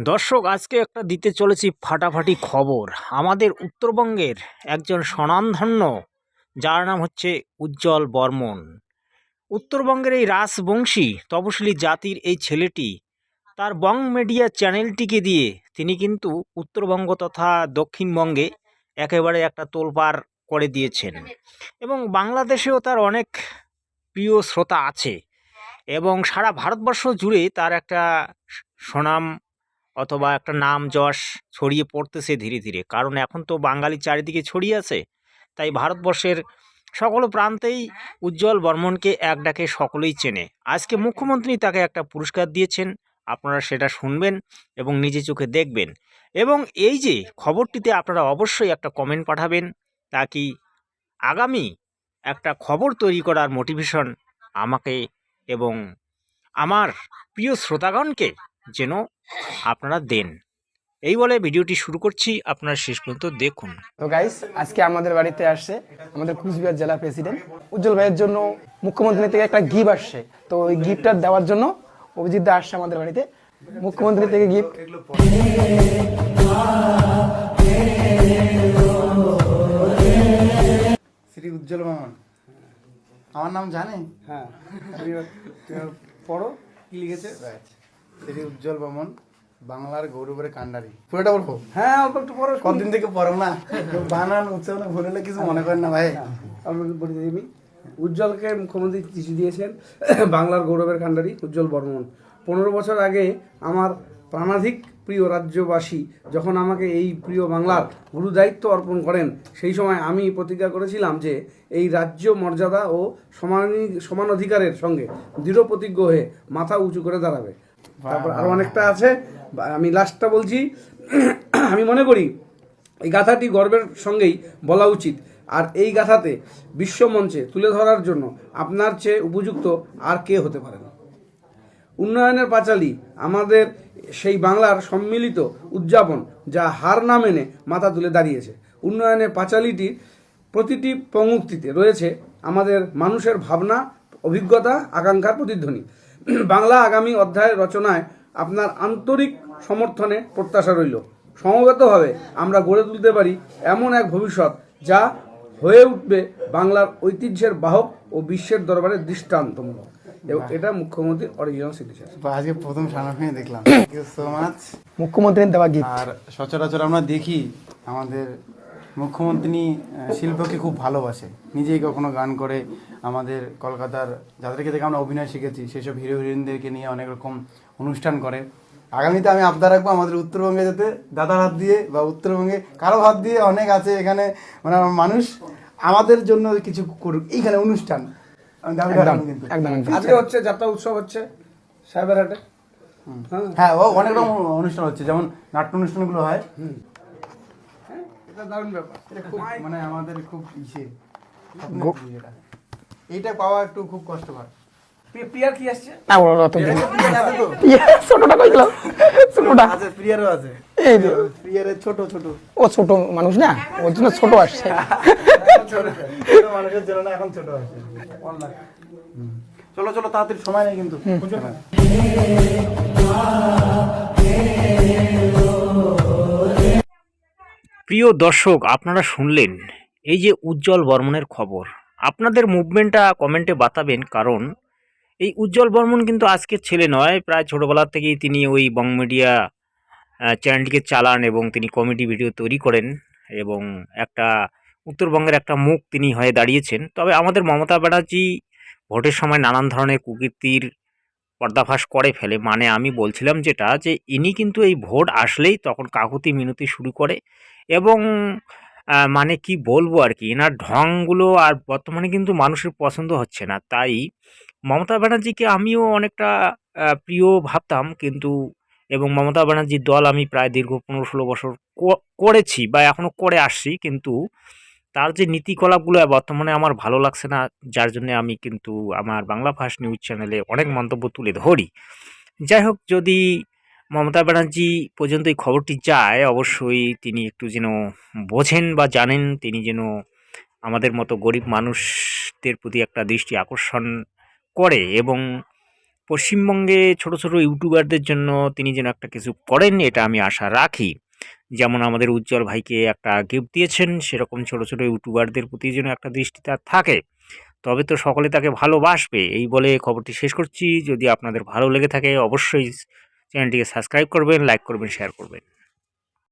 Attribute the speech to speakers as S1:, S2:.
S1: দর্শক, আজকে একটা দিতে চলেছি ফাটাফাটি খবর। আমাদের উত্তরবঙ্গের একজন স্বনামধন্য, যার নাম হচ্ছে উজ্জ্বল বর্মন। উত্তরবঙ্গের এই রাসবংশী তপশিলি জাতির এই ছেলেটি, তার বং মিডিয়া চ্যানেলটিকে দিয়ে তিনি কিন্তু উত্তরবঙ্গ তথা দক্ষিণবঙ্গে একেবারে একটা তোলপাড় করে দিয়েছেন। এবং বাংলাদেশেও তার অনেক প্রিয় শ্রোতা আছে। এবং সারা ভারতবর্ষ জুড়ে তার একটা সুনাম অথবা একটা নাম যশ ছড়িয়ে পড়তেছে ধীরে ধীরে। কারণ এখন তো বাঙালি চারিদিকে ছড়িয়ে আছে। তাই ভারতবর্ষের সকল প্রান্তেই উজ্জ্বল বর্মনকে এক ডাকে সকলেই চেনে। আজকে মুখ্যমন্ত্রী তাকে একটা পুরস্কার দিয়েছেন। আপনারা সেটা শুনবেন এবং নিজে চোখে দেখবেন। এবং এই যে খবরটিতে আপনারা অবশ্যই একটা কমেন্ট পাঠাবেন, তা কি আগামী একটা খবর তৈরি করার মোটিভেশন আমাকে এবং আমার প্রিয় শ্রোতাগণকে যেন আপনারা দেন। এই বলে ভিডিওটি শুরু করছি আপনারা শেষ পর্যন্ত দেখুন।
S2: তো গাইস আজকে আমাদের বাড়িতে আসছে আমাদের কুচবিহার জেলা প্রেসিডেন্ট উজ্জ্বল ভাইয়ের জন্য মুখ্যমন্ত্রী থেকে একটা গিফট আসছে। তো ওই গিফটটা দেওয়ার জন্য অভিজিৎ দা আসছে আমাদের বাড়িতে। মুখ্যমন্ত্রী থেকে গিফট
S3: শ্রী উজ্জ্বল মামন আমার নাম জানে?
S2: হ্যাঁ। পড়ো কি লিখেছে?
S3: শ্রী উজ্জ্বল বর্মন বাংলার গৌরবের কান্ডারি। পুরোটা পড়ব
S2: হ্যাঁ অল্প একটু পড়ো
S3: কতদিন থেকে পড়ো না? বানান উচ্চারণ ভুল হলে কিছু মনে করেন না ভাই।
S4: আমি বলে দিই উজ্জ্বলকে মুখ্যমন্ত্রী চিঠি দিয়েছেন বাংলার গৌরবের কাণ্ডারি উজ্জ্বল বর্মন। পনেরো বছর আগে আমার প্রাণাধিক প্রিয় রাজ্যবাসী যখন আমাকে এই প্রিয় বাংলার গুরু দায়িত্ব অর্পণ করেন সেই সময় আমি প্রতিজ্ঞা করেছিলাম যে এই রাজ্য মর্যাদা ও সমান সমান অধিকারের সঙ্গে দৃঢ় প্রতিজ্ঞ হয়ে মাথা উঁচু করে দাঁড়াবে। তারপর আরও অনেকটা আছে। আমি লাস্টটা বলছি আমি মনে করি এই গাথাটি গর্বের সঙ্গেই বলা উচিত। আর এই গাথাতে বিশ্বমঞ্চে তুলে ধরার জন্য আপনার চেয়ে উপযুক্ত আর কে হতে পারে না উন্নয়নের পাঁচালী আমাদের সেই বাংলার সম্মিলিত উদযাপন যা হার না মেনে মাথা তুলে দাঁড়িয়েছে। উন্নয়নের পাঁচালীটির প্রতিটি পঙ্ক্তিতে রয়েছে আমাদের মানুষের ভাবনা অভিজ্ঞতা আকাঙ্ক্ষার প্রতিধ্বনি। বাংলা আগামী অধ্যায় রচনায় আপনার আন্তরিক সমর্থনে প্রত্যাশা রইল। সমবেতভাবে আমরা গড়ে তুলতে পারি এমন এক ভবিষ্যৎ যা হয়ে উঠবে বাংলার ঐতিহ্যের বাহক ও বিশ্বের দরবারে দৃষ্টান্তমূলক। এবং এটা অরিজিনাল সিগনেচার
S3: আজকে প্রথম দেখলাম। থ্যাংক ইউ সো মাচ
S2: মুখ্যমন্ত্রীর দেওয়া গিফট
S3: আর সচরাচর আমরা দেখি আমাদের মুখ্যমন্ত্রী শিল্পকে খুব ভালোবাসে। নিজেই কখনো গান করে আমাদের কলকাতার যাদেরকে থেকে আমরা অভিনয় শিখেছি সেসব হিরো হিরোইনদেরকে নিয়ে অনেক রকম অনুষ্ঠান করে। আগামীতে আমি আবদার রাখব আমাদের উত্তরবঙ্গে যাতে দাদার হাত দিয়ে বা উত্তরবঙ্গে কারও হাত দিয়ে অনেক আছে এখানে মানে আমার মানুষ আমাদের জন্য কিছু করুক। এইখানে অনুষ্ঠান।
S4: আজকে হচ্ছে যাত্রা উৎসব হচ্ছে সাহেবেরহাটে হ্যাঁ
S3: হ্যাঁ ও অনেক রকম অনুষ্ঠান হচ্ছে। যেমন নাট্য অনুষ্ঠানগুলো হয়।
S4: এটা দারুণ ব্যাপার।
S3: এটা খুব মানে আমাদের খুব ইসে। এইটা পাওয়া একটু খুব কষ্টকর
S4: প্রিয়ার কি আসছে?
S2: না ওর অত
S3: আছে
S2: ছোটটা কই ছোটটা।
S3: আছে প্রিয়ারও আছে।
S2: এই যে,
S3: প্রিয়ারের ছোট ছোট।
S2: ও ছোট মানুষ না? ওর জন্য ছোট আসছে।
S3: ছোট মানুষের জন্য না এখন ছোট আছে চলো চলো তাড়াতাড়ি সময় নেই কিন্তু।
S1: প্রিয় দর্শক, আপনারা শুনলেন এই যে উজ্জ্বল বর্মনের খবর। আপনাদের মুভমেন্টটা কমেন্টে বাতাবেন, কারণ এই উজ্জ্বল বর্মন কিন্তু আজকের ছেলে নয়। প্রায় ছোটোবেলা থেকেই তিনি ওই বং মিডিয়া চ্যানেলটিকে চালান এবং তিনি কমেডি ভিডিও তৈরি করেন এবং একটা উত্তরবঙ্গের একটা মুখ তিনি হয়ে দাঁড়িয়েছেন। তবে আমাদের মমতা ব্যানার্জি ভোটের সময় নানান ধরনের কুকীর্তির পর্দাফাশ করে ফেলে। মানে আমি বলছিলাম যেটা, যে ইনি কিন্তু এই ভোট আসলেই তখন কাকুতি মিনতি শুরু করে এবং মানে কি বলব আর কি এনার ঢংগুলো আর বর্তমানে কিন্তু মানুষের পছন্দ হচ্ছে না। তাই মমতা ব্যানার্জিকে আমিও অনেকটা প্রিয় ভাবতাম কিন্তু, এবং মমতা ব্যানার্জির দল আমি প্রায় দীর্ঘ পনেরো ষোলো বছর করেছি বা এখনও করে আসছি কিন্তু তার যে নীতিকলাপগুলো বর্তমানে আমার ভালো লাগছে না, যার জন্য আমি কিন্তু আমার বাংলা ফার্স্ট নিউজ চ্যানেলে অনেক মন্তব্য তুলে ধরি। যাই হোক, যদি মমতা ব্যানার্জি পর্যন্ত এই খবরটি যায়, অবশ্যই তিনি একটু যেন বোঝেন বা জানেন, তিনি যেন আমাদের মতো গরিব মানুষদের প্রতি একটা দৃষ্টি আকর্ষণ করে এবং পশ্চিমবঙ্গে ছোট ছোট ইউটিউবারদের জন্য তিনি যেন একটা কিছু করেন, এটা আমি আশা রাখি। যেমন আমাদের উজ্জ্বল ভাইকে একটা গিফট দিয়েছেন, সেরকম ছোট ছোট ইউটিউবারদের প্রতি যেন একটা দৃষ্টি তার থাকে। তবে তো সকলে তাকে ভালোবাসবে। এই বলে খবরটি শেষ করছি। যদি আপনাদের ভালো লেগে থাকে, অবশ্যই চ্যানেলটিকে সাবস্ক্রাইব করবেন লাইক করবেন শেয়ার করবেন।